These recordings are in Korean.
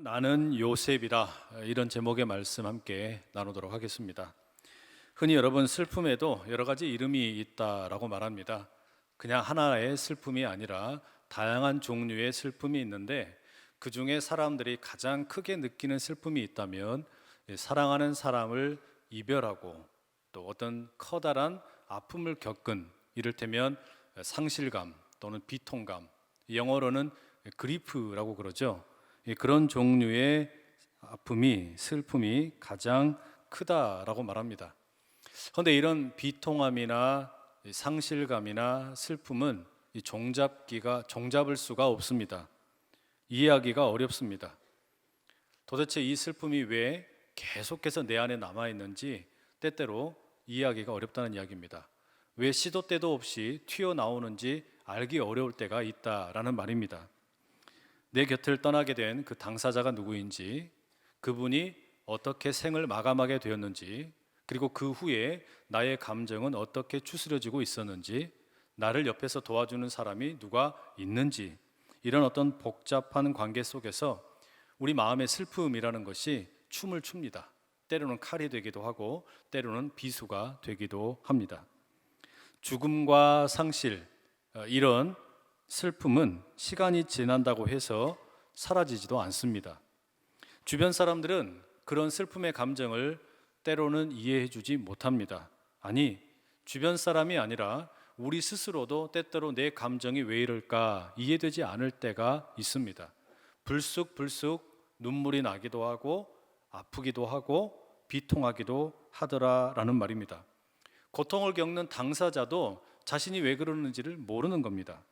나는 요셉이라 이런 제목의 말씀 함께 나누도록 하겠습니다. 흔히 여러분 슬픔에도 여러 가지 이름이 있다라고 말합니다. 그냥 하나의 슬픔이 아니라 다양한 종류의 슬픔이 있는데 그 중에 사람들이 가장 크게 느끼는 슬픔이 있다면 사랑하는 사람을 이별하고 또 어떤 커다란 아픔을 겪은 이를테면 상실감 또는 비통감 영어로는 그리프라고 그러죠. 예, 그런 종류의 아픔이 슬픔이 가장 크다라고 말합니다. 그런데 이런 비통함이나 이 상실감이나 슬픔은 이 종잡기가 종잡을 수가 없습니다. 이해하기가 어렵습니다. 도대체 이 슬픔이 왜 계속해서 내 안에 남아 있는지 때때로 이해하기가 어렵다는 이야기입니다. 왜 시도 때도 없이 튀어나오는지 알기 어려울 때가 있다라는 말입니다. 내 곁을 떠나게 된 그 당사자가 누구인지, 그분이 어떻게 생을 마감하게 되었는지, 그리고 그 후에 나의 감정은 어떻게 추스려지고 있었는지, 나를 옆에서 도와주는 사람이 누가 있는지, 이런 어떤 복잡한 관계 속에서 우리 마음의 슬픔이라는 것이 춤을 춥니다. 때로는 칼이 되기도 하고, 때로는 비수가 되기도 합니다. 죽음과 상실, 어, 이런 슬픔은 시간이 지난다고 해서 사라지지도 않습니다. 주변 사람들은 그런 슬픔의 감정을 때로는 이해해 주지 못합니다. 아니, 주변 사람이 아니라 우리 스스로도 때때로 내 감정이 왜 이럴까 이해되지 않을 때가 있습니다. 불쑥불쑥 눈물이 나기도 하고 아프기도 하고 비통하기도 하더라라는 말입니다. 고통을 겪는 당사자도 자신이 왜 그러는지를 모르는 겁니다.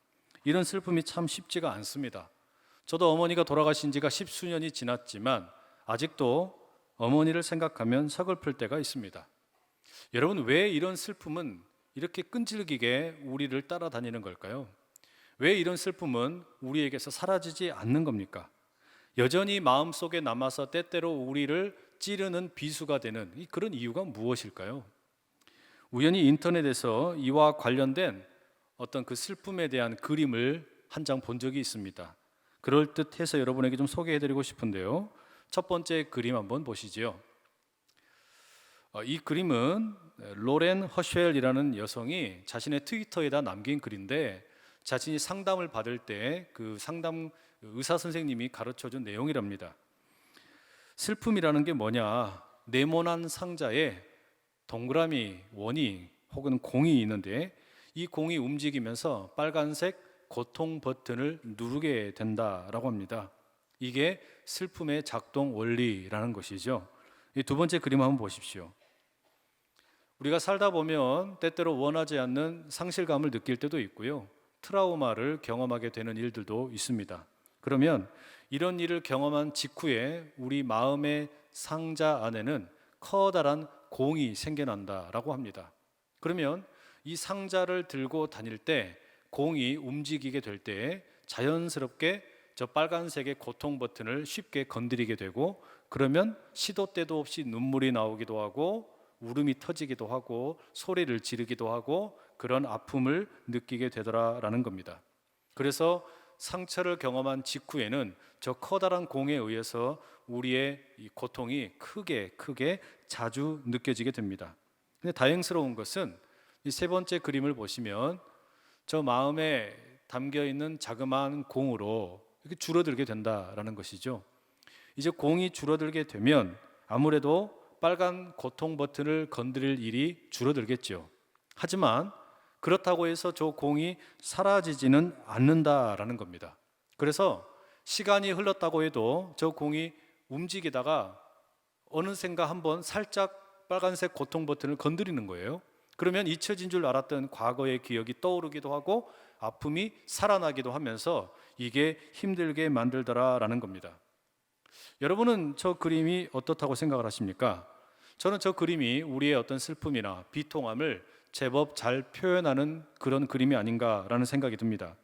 이런 슬픔이 참 쉽지가 않습니다. 저도 어머니가 돌아가신 지가 십수년이 지났지만 아직도 어머니를 생각하면 서글플 때가 있습니다. 여러분, 왜 이런 슬픔은 이렇게 끈질기게 우리를 따라다니는 걸까요? 왜 이런 슬픔은 우리에게서 사라지지 않는 겁니까? 여전히 마음속에 남아서 때때로 우리를 찌르는 비수가 되는 이 그런 이유가 무엇일까요? 우연히 인터넷에서 이와 관련된 어떤 그 슬픔에 대한 그림을 한 장 본 적이 있습니다. 그럴 듯해서 여러분에게 좀 소개해드리고 싶은데요. 첫 번째 그림 한번 보시지요. 어, 이 그림은 로렌 허쉘이라는 여성이 자신의 트위터에다 남긴 글인데 자신이 상담을 받을 때 그 상담 의사 선생님이 가르쳐 준 내용이랍니다. 슬픔이라는 게 뭐냐? 네모난 상자에 동그라미 원이 혹은 공이 있는데 이 공이 움직이면서 빨간색 고통 버튼을 누르게 된다라고 합니다. 이게 슬픔의 작동 원리라는 것이죠. 이 두 번째 그림 한번 보십시오. 우리가 살다 보면 때때로 원하지 않는 상실감을 느낄 때도 있고요. 트라우마를 경험하게 되는 일들도 있습니다. 그러면 이런 일을 경험한 직후에 우리 마음의 상자 안에는 커다란 공이 생겨난다라고 합니다. 그러면 이 상자를 들고 다닐 때 공이 움직이게 될때 자연스럽게 저 빨간색의 고통 버튼을 쉽게 건드리게 되고 그러면 시도 때도 없이 눈물이 나오기도 하고 울음이 터지기도 하고 소리를 지르기도 하고 그런 아픔을 느끼게 되더라라는 겁니다. 그래서 상처를 경험한 직후에는 저 커다란 공에 의해서 우리의 이 고통이 크게 크게 자주 느껴지게 됩니다. 근데 다행스러운 것은 이 세 번째 그림을 보시면 저 마음에 담겨 있는 자그마한 공으로 이렇게 줄어들게 된다라는 것이죠. 이제 공이 줄어들게 되면 아무래도 빨간 고통 버튼을 건드릴 일이 줄어들겠죠. 하지만 그렇다고 해서 저 공이 사라지지는 않는다라는 겁니다. 그래서 시간이 흘렀다고 해도 저 공이 움직이다가 어느샌가 한번 살짝 빨간색 고통 버튼을 건드리는 거예요. 그러면 잊혀진 줄 알았던 과거의 기억이 떠오르기도 하고 아픔이 살아나기도 하면서 이게 힘들게 만들더라라는 겁니다. 여러분은 저 그림이 어떻다고 생각을 하십니까? 저는 저 그림이 우리의 어떤 슬픔이나 비통함을 제법 잘 표현하는 그런 그림이 아닌가라는 생각이 듭니다.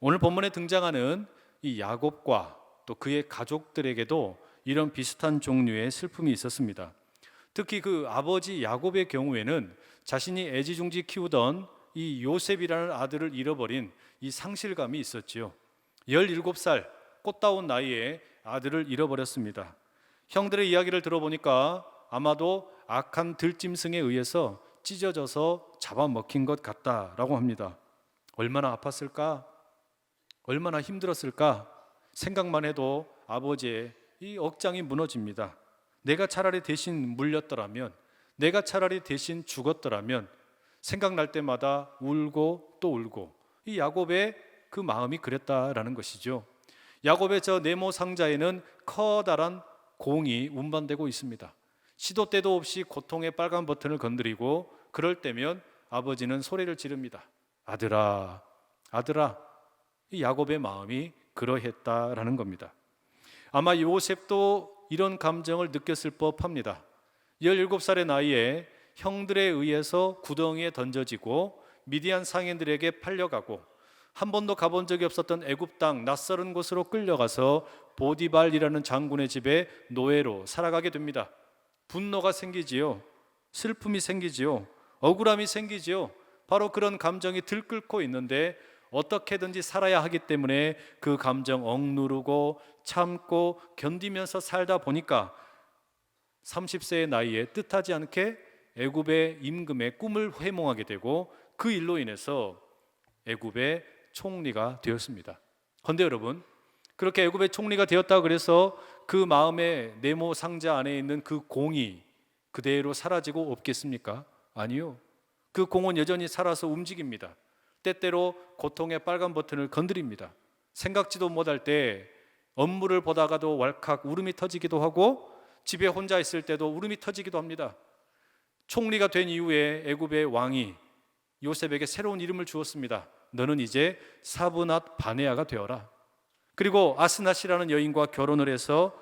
오늘 본문에 등장하는 이 야곱과 또 그의 가족들에게도 이런 비슷한 종류의 슬픔이 있었습니다. 특히 그 아버지 야곱의 경우에는 자신이 애지중지 키우던 이 요셉이라는 아들을 잃어버린 이 상실감이 있었지요. 17살 꽃다운 나이에 아들을 잃어버렸습니다. 형들의 이야기를 들어보니까 아마도 악한 들짐승에 의해서 찢어져서 잡아먹힌 것 같다라고 합니다. 얼마나 아팠을까? 얼마나 힘들었을까? 생각만 해도 아버지의 이 억장이 무너집니다. 내가 차라리 대신 물렸더라면, 내가 차라리 대신 죽었더라면 생각날 때마다 울고 또 울고 이 야곱의 그 마음이 그랬다라는 것이죠. 야곱의 저 네모 상자에는 커다란 공이 운반되고 있습니다. 시도 때도 없이 고통의 빨간 버튼을 건드리고 그럴 때면 아버지는 소리를 지릅니다. 아들아, 아들아. 이 야곱의 마음이 그러했다라는 겁니다. 아마 요셉도 이런 감정을 느꼈을 법합니다. 17살의 나이에 형들에 의해서 구덩이에 던져지고 미디안 상인들에게 팔려가고 한 번도 가본 적이 없었던 애굽 땅 낯설은 곳으로 끌려가서 보디발이라는 장군의 집에 노예로 살아가게 됩니다. 분노가 생기지요. 슬픔이 생기지요. 억울함이 생기지요. 바로 그런 감정이 들끓고 있는데 어떻게든지 살아야 하기 때문에 그 감정 억누르고 참고 견디면서 살다 보니까 30세의 나이에 뜻하지 않게 애굽의 임금의 꿈을 회몽하게 되고 그 일로 인해서 애굽의 총리가 되었습니다. 그런데 여러분 그렇게 애굽의 총리가 되었다 그래서 그 마음의 네모 상자 안에 있는 그 공이 그대로 사라지고 없겠습니까? 아니요. 그 공은 여전히 살아서 움직입니다. 때때로 고통의 빨간 버튼을 건드립니다. 생각지도 못할 때 업무를 보다가도 왈칵 울음이 터지기도 하고 집에 혼자 있을 때도 울음이 터지기도 합니다. 총리가 된 이후에 애굽의 왕이 요셉에게 새로운 이름을 주었습니다. 너는 이제 사브낫 바네아가 되어라. 그리고 아스낫이라는 여인과 결혼을 해서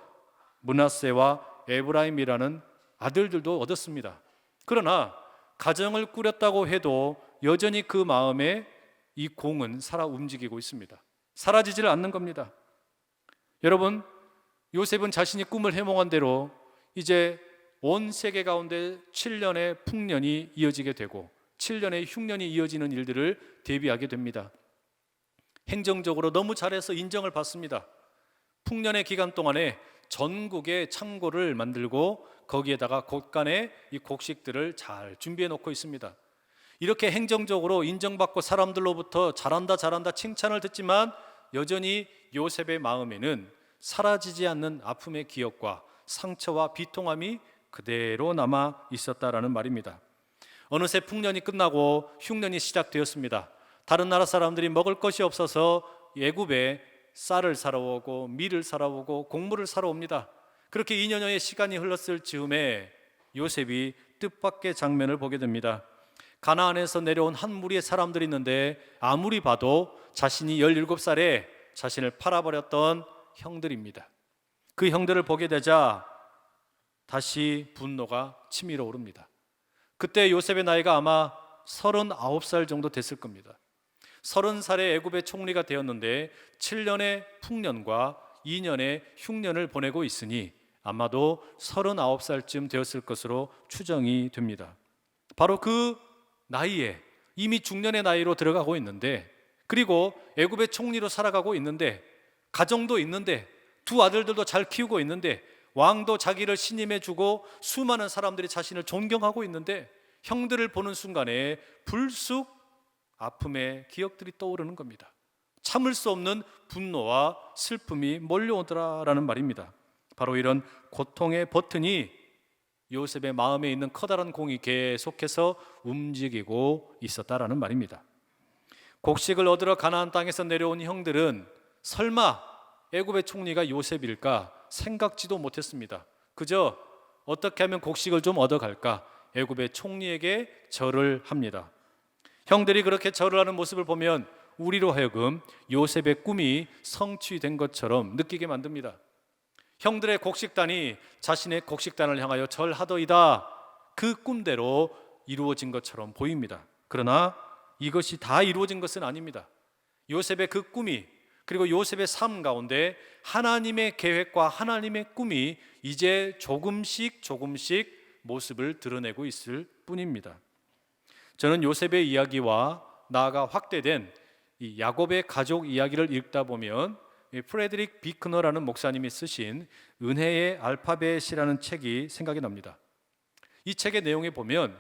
문하세와 에브라임이라는 아들들도 얻었습니다. 그러나 가정을 꾸렸다고 해도 여전히 그 마음에 이 공은 살아 움직이고 있습니다. 사라지질 않는 겁니다. 여러분, 요셉은 자신이 꿈을 해몽한 대로 이제 온 세계 가운데 7년의 풍년이 이어지게 되고 7년의 흉년이 이어지는 일들을 대비하게 됩니다. 행정적으로 너무 잘해서 인정을 받습니다. 풍년의 기간 동안에 전국에 창고를 만들고 거기에다가 곳간에 이 곡식들을 잘 준비해 놓고 있습니다. 이렇게 행정적으로 인정받고 사람들로부터 잘한다 잘한다 칭찬을 듣지만 여전히 요셉의 마음에는 사라지지 않는 아픔의 기억과 상처와 비통함이 그대로 남아 있었다라는 말입니다. 어느새 풍년이 끝나고 흉년이 시작되었습니다. 다른 나라 사람들이 먹을 것이 없어서 예굽에 쌀을 사러 오고 밀을 사러 오고 곡물을 사러 옵니다. 그렇게 2년여의 시간이 흘렀을 즈음에 요셉이 뜻밖의 장면을 보게 됩니다. 가나안에서 내려온 한 무리의 사람들이 있는데 아무리 봐도 자신이 17살에 자신을 팔아버렸던 형들입니다. 그 형들을 보게 되자 다시 분노가 치밀어 오릅니다. 그때 요셉의 나이가 아마 39살 정도 됐을 겁니다. 30살에 애굽의 총리가 되었는데 7년의 풍년과 2년의 흉년을 보내고 있으니 아마도 39살쯤 되었을 것으로 추정이 됩니다. 바로 그 나이에 이미 중년의 나이로 들어가고 있는데 그리고 애굽의 총리로 살아가고 있는데 가정도 있는데 두 아들들도 잘 키우고 있는데 왕도 자기를 신임해 주고 수많은 사람들이 자신을 존경하고 있는데 형들을 보는 순간에 불쑥 아픔의 기억들이 떠오르는 겁니다. 참을 수 없는 분노와 슬픔이 몰려오더라라는 말입니다. 바로 이런 고통의 버튼이 요셉의 마음에 있는 커다란 공이 계속해서 움직이고 있었다라는 말입니다. 곡식을 얻으러 가나안 땅에서 내려온 형들은 설마 애굽의 총리가 요셉일까 생각지도 못했습니다. 그저 어떻게 하면 곡식을 좀 얻어갈까 애굽의 총리에게 절을 합니다. 형들이 그렇게 절을 하는 모습을 보면 우리로 하여금 요셉의 꿈이 성취된 것처럼 느끼게 만듭니다. 형들의 곡식단이 자신의 곡식단을 향하여 절하더이다. 그 꿈대로 이루어진 것처럼 보입니다. 그러나 이것이 다 이루어진 것은 아닙니다. 요셉의 그 꿈이 그리고 요셉의 삶 가운데 하나님의 계획과 하나님의 꿈이 이제 조금씩 조금씩 모습을 드러내고 있을 뿐입니다. 저는 요셉의 이야기와 나아가 확대된 이 야곱의 가족 이야기를 읽다 보면 이 프레드릭 비크너라는 목사님이 쓰신 은혜의 알파벳이라는 책이 생각이 납니다. 이 책의 내용에 보면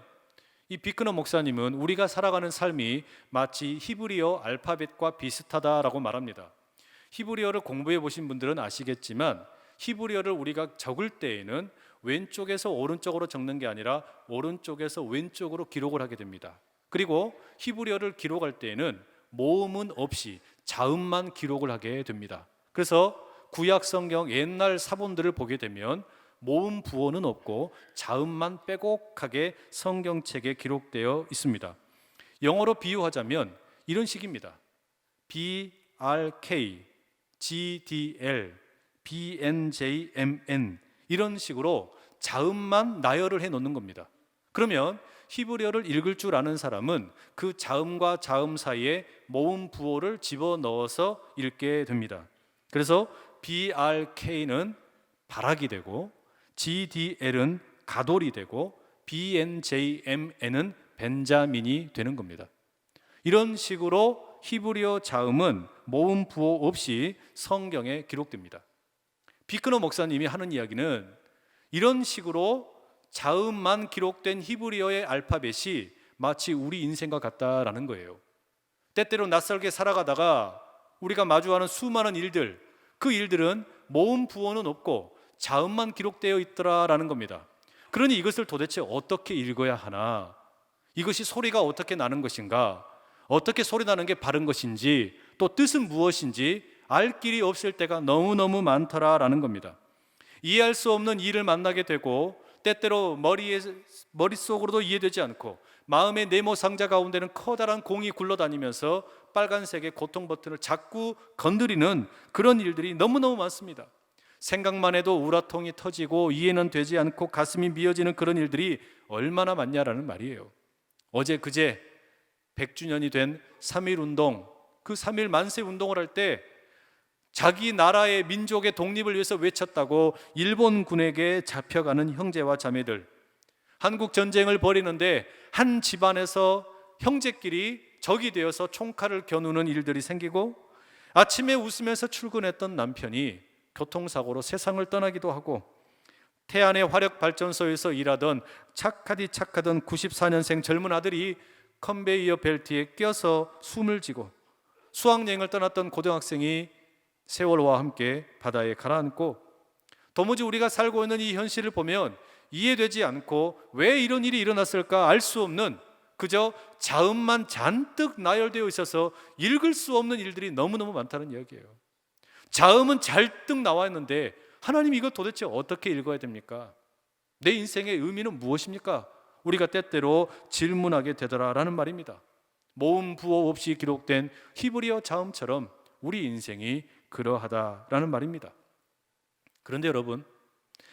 이 비크너 목사님은 우리가 살아가는 삶이 마치 히브리어 알파벳과 비슷하다라고 말합니다. 히브리어를 공부해 보신 분들은 아시겠지만 히브리어를 우리가 적을 때에는 왼쪽에서 오른쪽으로 적는 게 아니라 오른쪽에서 왼쪽으로 기록을 하게 됩니다. 그리고 히브리어를 기록할 때에는 모음은 없이 자음만 기록을 하게 됩니다. 그래서 구약 성경 옛날 사본들을 보게 되면 모음 부호는 없고 자음만 빼곡하게 성경책에 기록되어 있습니다. 영어로 비유하자면 이런 식입니다. B R K G D L B N J M N 이런 식으로 자음만 나열을 해 놓는 겁니다. 그러면 히브리어를 읽을 줄 아는 사람은 그 자음과 자음 사이에 모음 부호를 집어 넣어서 읽게 됩니다. 그래서 BRK는 바락이 되고 GDL은 가돌이 되고 BNJMN은 벤자민이 되는 겁니다. 이런 식으로 히브리어 자음은 모음 부호 없이 성경에 기록됩니다. 비크너 목사님이 하는 이야기는 이런 식으로 자음만 기록된 히브리어의 알파벳이 마치 우리 인생과 같다라는 거예요. 때때로 낯설게 살아가다가 우리가 마주하는 수많은 일들, 그 일들은 모음 부호는 없고 자음만 기록되어 있더라라는 겁니다. 그러니 이것을 도대체 어떻게 읽어야 하나? 이것이 소리가 어떻게 나는 것인가? 어떻게 소리 나는 게 바른 것인지, 또 뜻은 무엇인지 알 길이 없을 때가 너무너무 많더라라는 겁니다. 이해할 수 없는 일을 만나게 되고 때때로 머리에 머릿속으로도 이해되지 않고 마음의 네모 상자 가운데는 커다란 공이 굴러다니면서 빨간색의 고통 버튼을 자꾸 건드리는 그런 일들이 너무너무 많습니다. 생각만 해도 우라통이 터지고 이해는 되지 않고 가슴이 미어지는 그런 일들이 얼마나 많냐라는 말이에요. 어제 그제 100주년이 된 3.1 운동, 그 3.1 만세 운동을 할 때 자기 나라의 민족의 독립을 위해서 외쳤다고 일본군에게 잡혀가는 형제와 자매들, 한국 전쟁을 벌이는데 한 집안에서 형제끼리 적이 되어서 총칼을 겨누는 일들이 생기고 아침에 웃으면서 출근했던 남편이 교통사고로 세상을 떠나기도 하고 태안의 화력 발전소에서 일하던 착하디 착하던 94년생 젊은 아들이 컨베이어 벨트에 껴서 숨을 쥐고 수학여행을 떠났던 고등학생이 세월호와 함께 바다에 가라앉고 도무지 우리가 살고 있는 이 현실을 보면 이해되지 않고 왜 이런 일이 일어났을까 알 수 없는 그저 자음만 잔뜩 나열되어 있어서 읽을 수 없는 일들이 너무너무 많다는 이야기예요. 자음은 잘뜩 나와 있는데 하나님 이거 도대체 어떻게 읽어야 됩니까? 내 인생의 의미는 무엇입니까? 우리가 때때로 질문하게 되더라라는 말입니다. 모음 부호 없이 기록된 히브리어 자음처럼 우리 인생이 그러하다라는 말입니다. 그런데 여러분,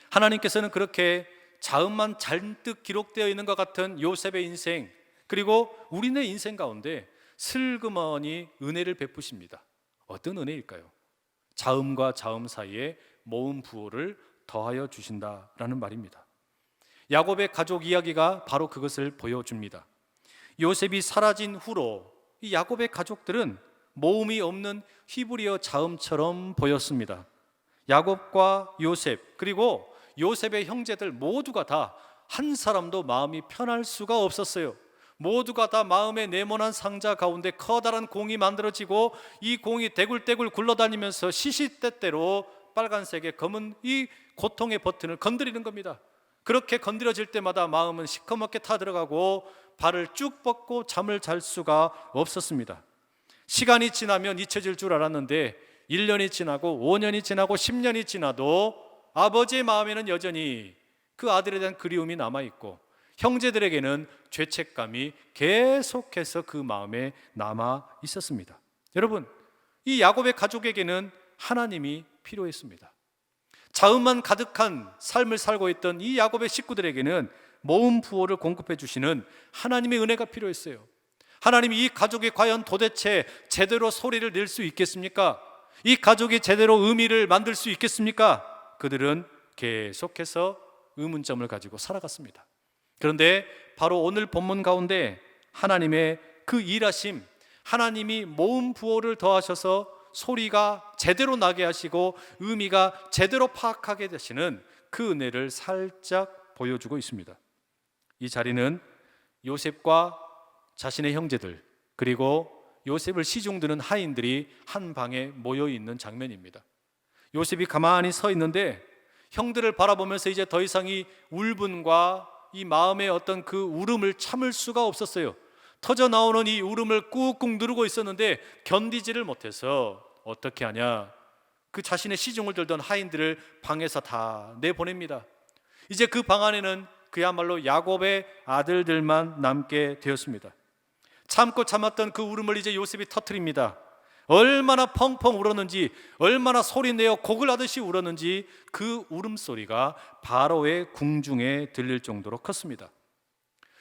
하나님께서는 그렇게 자음만 잔뜩 기록되어 있는 것 같은 요셉의 인생, 그리고 우리네 인생 가운데 슬그머니 은혜를 베푸십니다. 어떤 은혜일까요? 자음과 자음 사이에 모음 부호를 더하여 주신다라는 말입니다. 야곱의 가족 이야기가 바로 그것을 보여줍니다. 요셉이 사라진 후로 이 야곱의 가족들은 모음이 없는 히브리어 자음처럼 보였습니다. 야곱과 요셉 그리고 요셉의 형제들 모두가 다 한 사람도 마음이 편할 수가 없었어요. 모두가 다 마음의 네모난 상자 가운데 커다란 공이 만들어지고 이 공이 대굴대굴 굴러다니면서 시시때때로 빨간색의 검은 이 고통의 버튼을 건드리는 겁니다. 그렇게 건드려질 때마다 마음은 시커멓게 타들어가고 발을 쭉 뻗고 잠을 잘 수가 없었습니다. 시간이 지나면 잊혀질 줄 알았는데 1년이 지나고 5년이 지나고 10년이 지나도 아버지의 마음에는 여전히 그 아들에 대한 그리움이 남아 있고 형제들에게는 죄책감이 계속해서 그 마음에 남아 있었습니다. 여러분, 이 야곱의 가족에게는 하나님이 필요했습니다. 자음만 가득한 삶을 살고 있던 이 야곱의 식구들에게는 모음 부호를 공급해 주시는 하나님의 은혜가 필요했어요. 하나님이 이 가족이 과연 도대체 제대로 소리를 낼 수 있겠습니까? 이 가족이 제대로 의미를 만들 수 있겠습니까? 그들은 계속해서 의문점을 가지고 살아갔습니다. 그런데 바로 오늘 본문 가운데 하나님의 그 일하심, 하나님이 모음 부호를 더하셔서 소리가 제대로 나게 하시고 의미가 제대로 파악하게 되시는 그 은혜를 살짝 보여주고 있습니다. 이 자리는 요셉과 자신의 형제들 그리고 요셉을 시중드는 하인들이 한 방에 모여 있는 장면입니다. 요셉이 가만히 서 있는데 형들을 바라보면서 이제 더 이상 이 울분과 이 마음의 어떤 그 울음을 참을 수가 없었어요. 터져 나오는 이 울음을 꾹꾹 누르고 있었는데 견디지를 못해서 어떻게 하냐? 그 자신의 시중을 들던 하인들을 방에서 다 내보냅니다. 이제 그 방 안에는 그야말로 야곱의 아들들만 남게 되었습니다. 참고 참았던 그 울음을 이제 요셉이 터트립니다. 얼마나 펑펑 울었는지, 얼마나 소리내어 곡을 하듯이 울었는지 그 울음소리가 바로의 궁중에 들릴 정도로 컸습니다.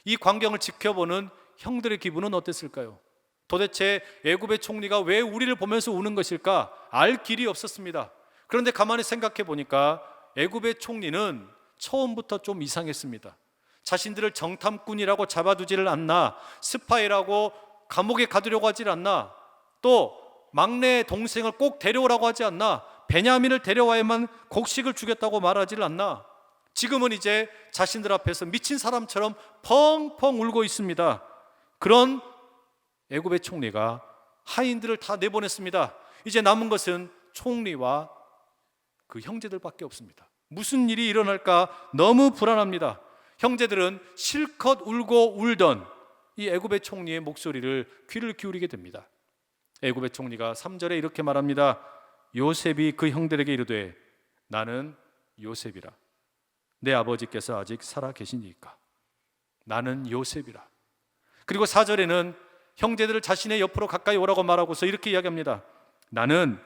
이 광경을 지켜보는 형들의 기분은 어땠을까요? 도대체 애굽의 총리가 왜 우리를 보면서 우는 것일까? 알 길이 없었습니다. 그런데 가만히 생각해 보니까 애굽의 총리는 처음부터 좀 이상했습니다. 자신들을 정탐꾼이라고 잡아두지를 않나, 스파이라고 감옥에 가두려고 하질 않나, 또 막내 동생을 꼭 데려오라고 하지 않나, 베냐민을 데려와야만 곡식을 주겠다고 말하지를 않나. 지금은 이제 자신들 앞에서 미친 사람처럼 펑펑 울고 있습니다. 그런 애굽의 총리가 하인들을 다 내보냈습니다. 이제 남은 것은 총리와 그 형제들밖에 없습니다. 무슨 일이 일어날까 너무 불안합니다. 형제들은 실컷 울고 울던 이 애굽의 총리의 목소리를 귀를 기울이게 됩니다. 애굽의 총리가 3절에 이렇게 말합니다. 요셉이 그 형들에게 이르되 나는 요셉이라 내 아버지께서 아직 살아 계시니까 나는 요셉이라. 그리고 4절에는 형제들을 자신의 옆으로 가까이 오라고 말하고서 이렇게 이야기합니다. 나는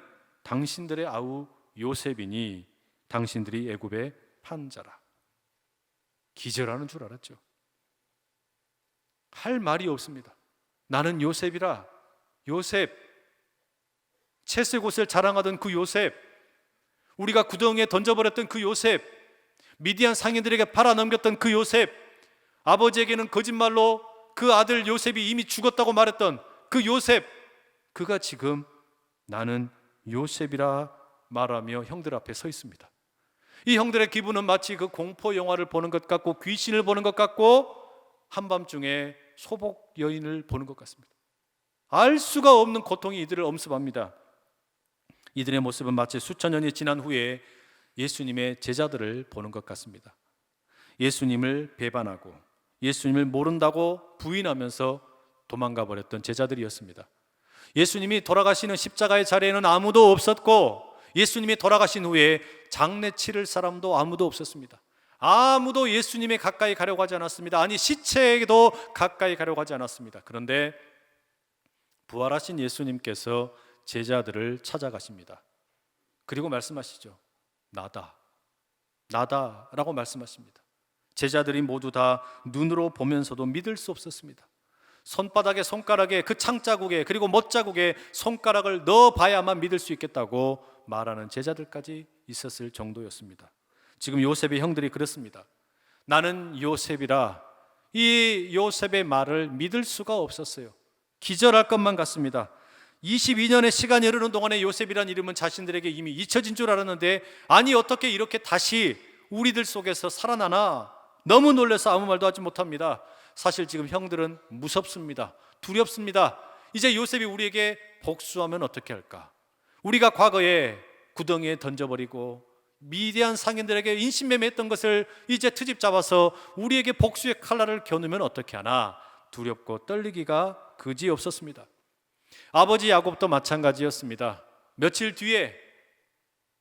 당신들의 아우 요셉이니 당신들이 애굽의 판자라. 기절하는 줄 알았죠. 할 말이 없습니다. 나는 요셉이라. 요셉. 채색 옷을 자랑하던 그 요셉. 우리가 구덩이에 던져버렸던 그 요셉. 미디안 상인들에게 팔아넘겼던 그 요셉. 아버지에게는 거짓말로 그 아들 요셉이 이미 죽었다고 말했던 그 요셉. 그가 지금 나는 요셉이라 말하며 형들 앞에 서 있습니다. 이 형들의 기분은 마치 그 공포 영화를 보는 것 같고 귀신을 보는 것 같고 한밤중에 소복 여인을 보는 것 같습니다. 알 수가 없는 고통이 이들을 엄습합니다. 이들의 모습은 마치 수천 년이 지난 후에 예수님의 제자들을 보는 것 같습니다. 예수님을 배반하고 예수님을 모른다고 부인하면서 도망가 버렸던 제자들이었습니다. 예수님이 돌아가시는 십자가의 자리에는 아무도 없었고 예수님이 돌아가신 후에 장례 치를 사람도 아무도 없었습니다. 아무도 예수님에 가까이 가려고 하지 않았습니다. 아니 시체에도 가까이 가려고 하지 않았습니다. 그런데 부활하신 예수님께서 제자들을 찾아가십니다. 그리고 말씀하시죠. 나다. 나다라고 말씀하십니다. 제자들이 모두 다 눈으로 보면서도 믿을 수 없었습니다. 손바닥에 손가락에 그 창자국에 그리고 못자국에 손가락을 넣어 봐야만 믿을 수 있겠다고 말하는 제자들까지 있었을 정도였습니다. 지금 요셉의 형들이 그렇습니다. 나는 요셉이라 이 요셉의 말을 믿을 수가 없었어요. 기절할 것만 같습니다. 22년의 시간이 흐르는 동안에 요셉이란 이름은 자신들에게 이미 잊혀진 줄 알았는데 아니 어떻게 이렇게 다시 우리들 속에서 살아나나 너무 놀라서 아무 말도 하지 못합니다. 사실 지금 형들은 무섭습니다. 두렵습니다. 이제 요셉이 우리에게 복수하면 어떻게 할까? 우리가 과거에 구덩이에 던져버리고 미대한 상인들에게 인신매매했던 것을 이제 트집 잡아서 우리에게 복수의 칼날을 겨누면 어떻게 하나 두렵고 떨리기가 그지 없었습니다. 아버지 야곱도 마찬가지였습니다. 며칠 뒤에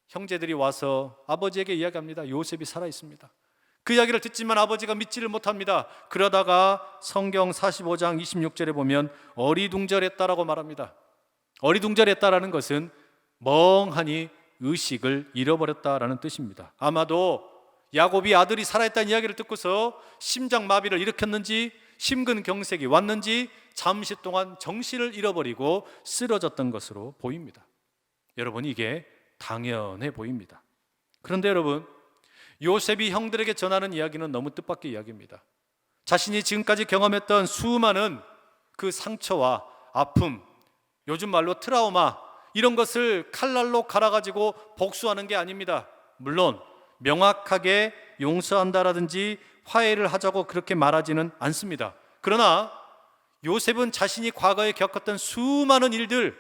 형제들이 와서 아버지에게 이야기합니다. 요셉이 살아 있습니다. 그 이야기를 듣지만 아버지가 믿지를 못합니다. 그러다가 성경 45장 26절에 보면 어리둥절했다라고 말합니다. 어리둥절했다라는 것은 멍하니 의식을 잃어버렸다라는 뜻입니다. 아마도 야곱이 아들이 살아있다는 이야기를 듣고서 심장 마비를 일으켰는지 심근경색이 왔는지 잠시 동안 정신을 잃어버리고 쓰러졌던 것으로 보입니다. 여러분 이게 당연해 보입니다. 그런데 여러분 요셉이 형들에게 전하는 이야기는 너무 뜻밖의 이야기입니다. 자신이 지금까지 경험했던 수많은 그 상처와 아픔, 요즘 말로 트라우마, 이런 것을 칼날로 갈아 가지고 복수하는 게 아닙니다. 물론 명확하게 용서한다라든지 화해를 하자고 그렇게 말하지는 않습니다. 그러나 요셉은 자신이 과거에 겪었던 수많은 일들,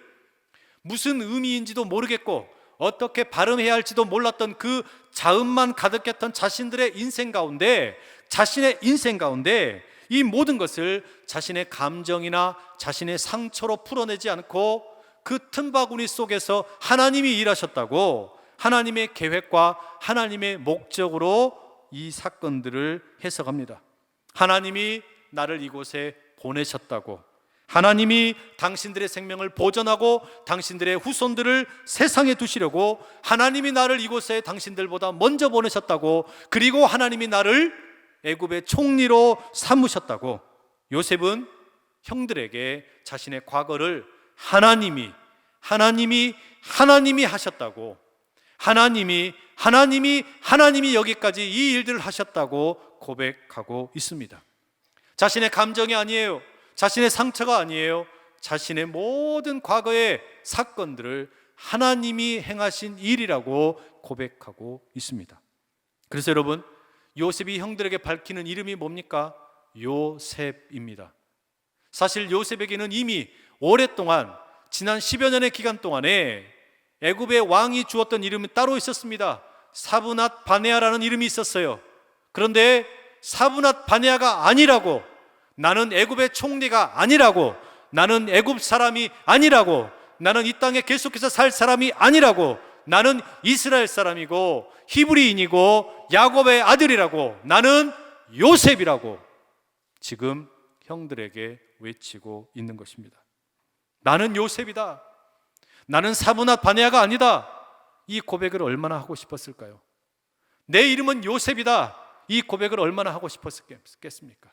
무슨 의미인지도 모르겠고 어떻게 발음해야 할지도 몰랐던 그 자음만 가득했던 자신들의 인생 가운데 자신의 인생 가운데 이 모든 것을 자신의 감정이나 자신의 상처로 풀어내지 않고 그 틈바구니 속에서 하나님이 일하셨다고 하나님의 계획과 하나님의 목적으로 이 사건들을 해석합니다. 하나님이 나를 이곳에 보내셨다고 하나님이 당신들의 생명을 보존하고 당신들의 후손들을 세상에 두시려고 하나님이 나를 이곳에 당신들보다 먼저 보내셨다고 그리고 하나님이 나를 애굽의 총리로 삼으셨다고 요셉은 형들에게 자신의 과거를 하나님이 하나님이 하나님이 하셨다고 하나님이 하나님이 하나님이 여기까지 이 일들을 하셨다고 고백하고 있습니다. 자신의 감정이 아니에요. 자신의 상처가 아니에요. 자신의 모든 과거의 사건들을 하나님이 행하신 일이라고 고백하고 있습니다. 그래서 여러분, 요셉이 형들에게 밝히는 이름이 뭡니까? 요셉입니다. 사실 요셉에게는 이미 오랫동안 지난 10여 년의 기간 동안에 애굽의 왕이 주었던 이름이 따로 있었습니다. 사브낫 바네아라는 이름이 있었어요. 그런데 사브낫 바네아가 아니라고 나는 애굽의 총리가 아니라고 나는 애굽 사람이 아니라고 나는 이 땅에 계속해서 살 사람이 아니라고 나는 이스라엘 사람이고 히브리인이고 야곱의 아들이라고 나는 요셉이라고 지금 형들에게 외치고 있는 것입니다. 나는 요셉이다. 나는 사브낫 바네아가 아니다. 이 고백을 얼마나 하고 싶었을까요? 내 이름은 요셉이다. 이 고백을 얼마나 하고 싶었겠습니까?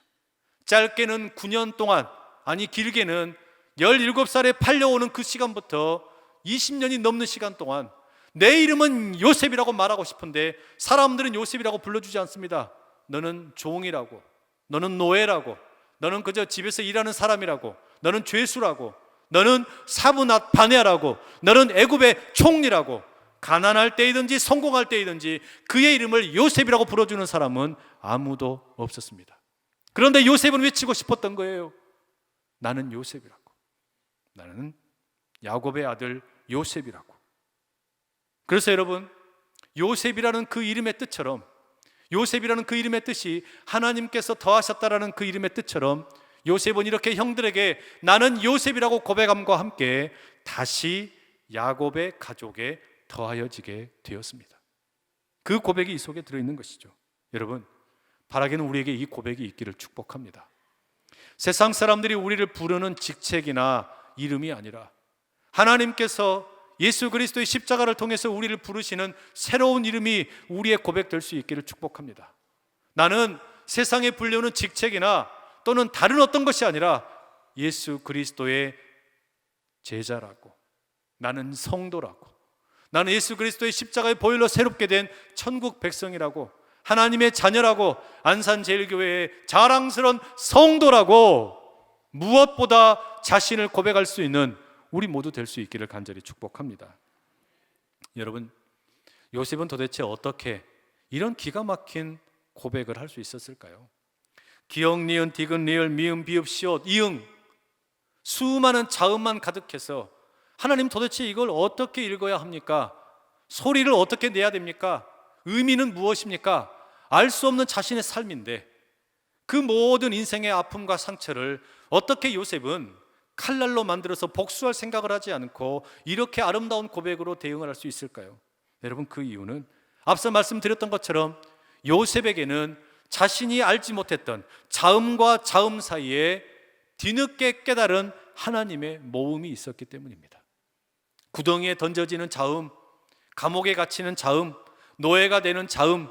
짧게는 9년 동안, 아니 길게는 17살에 팔려오는 그 시간부터 20년이 넘는 시간 동안 내 이름은 요셉이라고 말하고 싶은데 사람들은 요셉이라고 불러주지 않습니다. 너는 종이라고, 너는 노예라고, 너는 그저 집에서 일하는 사람이라고, 너는 죄수라고, 너는 사브낫 바네아라고, 너는 애굽의 총리라고, 가난할 때이든지 성공할 때이든지 그의 이름을 요셉이라고 불러주는 사람은 아무도 없었습니다. 그런데 요셉은 외치고 싶었던 거예요. 나는 요셉이라고. 나는 야곱의 아들 요셉이라고. 그래서 여러분, 요셉이라는 그 이름의 뜻처럼 요셉이라는 그 이름의 뜻이 하나님께서 더하셨다라는 그 이름의 뜻처럼 요셉은 이렇게 형들에게 나는 요셉이라고 고백함과 함께 다시 야곱의 가족에 더하여지게 되었습니다. 그 고백이 이 속에 들어 있는 것이죠. 여러분, 바라기는 우리에게 이 고백이 있기를 축복합니다. 세상 사람들이 우리를 부르는 직책이나 이름이 아니라 하나님께서 예수 그리스도의 십자가를 통해서 우리를 부르시는 새로운 이름이 우리의 고백될 수 있기를 축복합니다. 나는 세상에 불려오는 직책이나 또는 다른 어떤 것이 아니라 예수 그리스도의 제자라고 나는 성도라고 나는 예수 그리스도의 십자가의 보혈로 새롭게 된 천국 백성이라고 하나님의 자녀라고 안산제일교회의 자랑스러운 성도라고 무엇보다 자신을 고백할 수 있는 우리 모두 될 수 있기를 간절히 축복합니다. 여러분, 요셉은 도대체 어떻게 이런 기가 막힌 고백을 할 수 있었을까요? 기억, 니은, 디귿, 리을, 미음, 비읍, 시옷, 이응 수많은 자음만 가득해서 하나님 도대체 이걸 어떻게 읽어야 합니까? 소리를 어떻게 내야 됩니까? 의미는 무엇입니까? 알 수 없는 자신의 삶인데 그 모든 인생의 아픔과 상처를 어떻게 요셉은 칼날로 만들어서 복수할 생각을 하지 않고 이렇게 아름다운 고백으로 대응을 할 수 있을까요? 여러분 그 이유는 앞서 말씀드렸던 것처럼 요셉에게는 자신이 알지 못했던 자음과 자음 사이에 뒤늦게 깨달은 하나님의 모음이 있었기 때문입니다. 구덩이에 던져지는 자음, 감옥에 갇히는 자음, 노예가 되는 자음,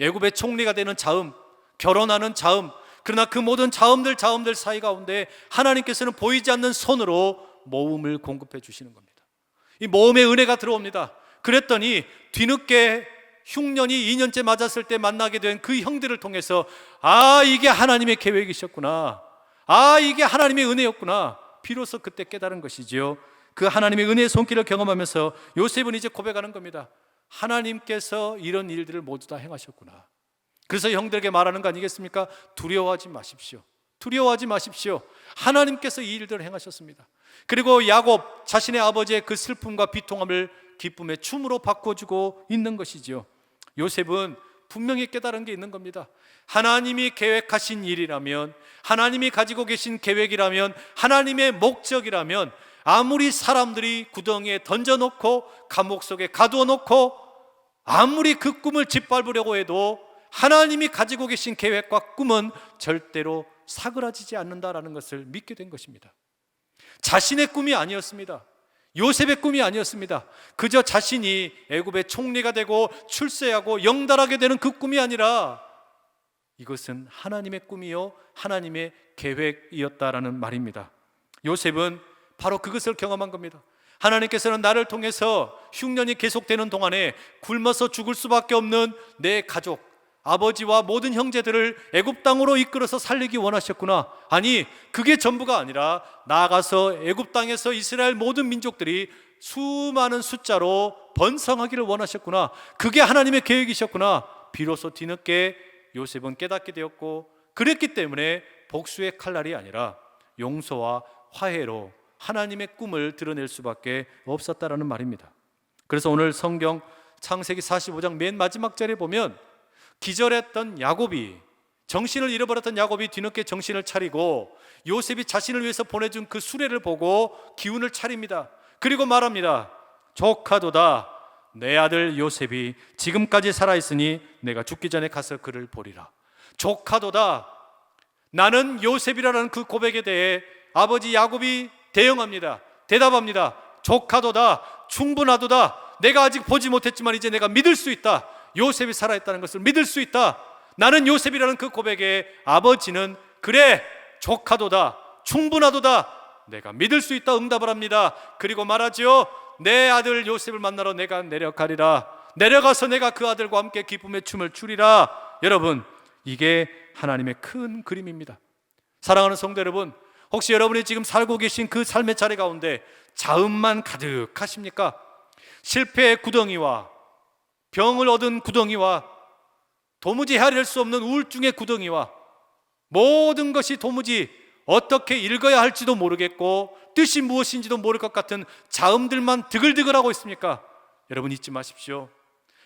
애굽의 총리가 되는 자음, 결혼하는 자음, 그러나 그 모든 자음들 자음들 사이 가운데 하나님께서는 보이지 않는 손으로 모음을 공급해 주시는 겁니다. 이 모음의 은혜가 들어옵니다. 그랬더니 뒤늦게 흉년이 2년째 맞았을 때 만나게 된 그 형들을 통해서 아 이게 하나님의 계획이셨구나. 아 이게 하나님의 은혜였구나. 비로소 그때 깨달은 것이지요. 그 하나님의 은혜의 손길을 경험하면서 요셉은 이제 고백하는 겁니다. 하나님께서 이런 일들을 모두 다 행하셨구나. 그래서 형들에게 말하는 거 아니겠습니까? 두려워하지 마십시오. 두려워하지 마십시오. 하나님께서 이 일들을 행하셨습니다. 그리고 야곱 자신의 아버지의 그 슬픔과 비통함을 기쁨의 춤으로 바꿔주고 있는 것이지요. 요셉은 분명히 깨달은 게 있는 겁니다. 하나님이 계획하신 일이라면, 하나님이 가지고 계신 계획이라면, 하나님의 목적이라면, 아무리 사람들이 구덩이에 던져놓고 감옥 속에 가두어 놓고 아무리 그 꿈을 짓밟으려고 해도 하나님이 가지고 계신 계획과 꿈은 절대로 사그라지지 않는다라는 것을 믿게 된 것입니다. 자신의 꿈이 아니었습니다. 요셉의 꿈이 아니었습니다. 그저 자신이 애굽의 총리가 되고 출세하고 영달하게 되는 그 꿈이 아니라 이것은 하나님의 꿈이요 하나님의 계획이었다라는 말입니다. 요셉은 바로 그것을 경험한 겁니다. 하나님께서는 나를 통해서 흉년이 계속되는 동안에 굶어서 죽을 수밖에 없는 내 가족, 아버지와 모든 형제들을 애굽 땅으로 이끌어서 살리기 원하셨구나. 아니, 그게 전부가 아니라 나아가서 애굽 땅에서 이스라엘 모든 민족들이 수많은 숫자로 번성하기를 원하셨구나. 그게 하나님의 계획이셨구나. 비로소 뒤늦게 요셉은 깨닫게 되었고 그랬기 때문에 복수의 칼날이 아니라 용서와 화해로 하나님의 꿈을 드러낼 수밖에 없었다라는 말입니다. 그래서 오늘 성경 창세기 45장 맨 마지막 절에 보면 기절했던 야곱이 정신을 잃어버렸던 야곱이 뒤늦게 정신을 차리고 요셉이 자신을 위해서 보내준 그 수레를 보고 기운을 차립니다. 그리고 말합니다. 조카도다. 내 아들 요셉이 지금까지 살아있으니 내가 죽기 전에 가서 그를 보리라. 조카도다. 나는 요셉이라는 그 고백에 대해 아버지 야곱이 대응합니다. 대답합니다. 조카도다. 충분하도다. 내가 아직 보지 못했지만 이제 내가 믿을 수 있다. 요셉이 살아있다는 것을 믿을 수 있다. 나는 요셉이라는 그 고백에 아버지는 그래 조카도다 충분하도다 내가 믿을 수 있다 응답을 합니다. 그리고 말하지요. 내 아들 요셉을 만나러 내가 내려가리라. 내려가서 내가 그 아들과 함께 기쁨의 춤을 추리라. 여러분, 이게 하나님의 큰 그림입니다. 사랑하는 성도 여러분, 혹시 여러분이 지금 살고 계신 그 삶의 자리 가운데 자음만 가득하십니까? 실패의 구덩이와 병을 얻은 구덩이와 도무지 헤아릴 수 없는 우울증의 구덩이와 모든 것이 도무지 어떻게 읽어야 할지도 모르겠고 뜻이 무엇인지도 모를 것 같은 자음들만 드글드글하고 있습니까? 여러분 잊지 마십시오.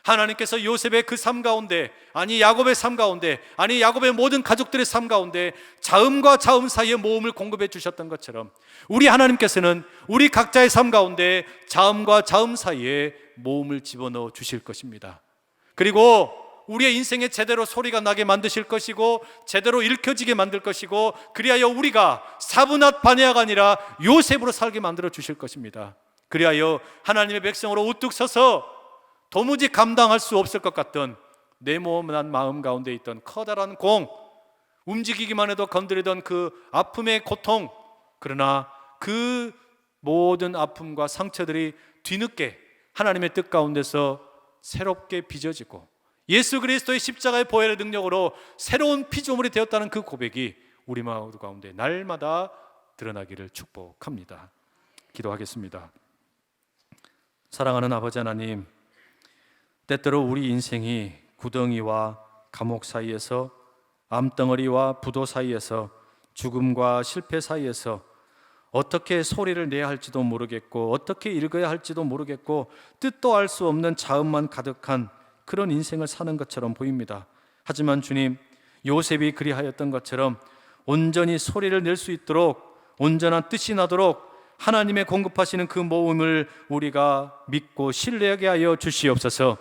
하나님께서 요셉의 그 삶 가운데 아니 야곱의 삶 가운데 아니 야곱의 모든 가족들의 삶 가운데 자음과 자음 사이에 모음을 공급해 주셨던 것처럼 우리 하나님께서는 우리 각자의 삶 가운데 자음과 자음 사이에 모음을 집어넣어 주실 것입니다. 그리고 우리의 인생에 제대로 소리가 나게 만드실 것이고 제대로 읽혀지게 만들 것이고 그리하여 우리가 사분앗 반야가 아니라 요셉으로 살게 만들어 주실 것입니다. 그리하여 하나님의 백성으로 우뚝 서서 도무지 감당할 수 없을 것 같던 네모난 마음 가운데 있던 커다란 공 움직이기만 해도 건드리던 그 아픔의 고통 그러나 그 모든 아픔과 상처들이 뒤늦게 하나님의 뜻 가운데서 새롭게 빚어지고 예수 그리스도의 십자가의 보혈의 능력으로 새로운 피조물이 되었다는 그 고백이 우리 마음 가운데 날마다 드러나기를 축복합니다. 기도하겠습니다. 사랑하는 아버지 하나님, 때때로 우리 인생이 구덩이와 감옥 사이에서 암덩어리와 부도 사이에서 죽음과 실패 사이에서 어떻게 소리를 내야 할지도 모르겠고 어떻게 읽어야 할지도 모르겠고 뜻도 알 수 없는 자음만 가득한 그런 인생을 사는 것처럼 보입니다. 하지만 주님, 요셉이 그리하였던 것처럼 온전히 소리를 낼 수 있도록 온전한 뜻이 나도록 하나님의 공급하시는 그 모음을 우리가 믿고 신뢰하게 하여 주시옵소서.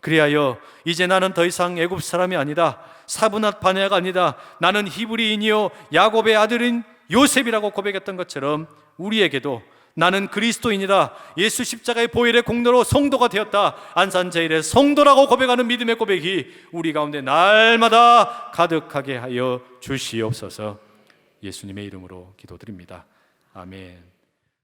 그리하여 이제 나는 더 이상 애굽 사람이 아니다. 사분앗 바네아가 아니다. 나는 히브리인이요 야곱의 아들인 요셉이라고 고백했던 것처럼 우리에게도 나는 그리스도인이다. 예수 십자가의 보혈의 공로로 성도가 되었다. 안산 제일의 성도라고 고백하는 믿음의 고백이 우리 가운데 날마다 가득하게 하여 주시옵소서. 예수님의 이름으로 기도드립니다. 아멘.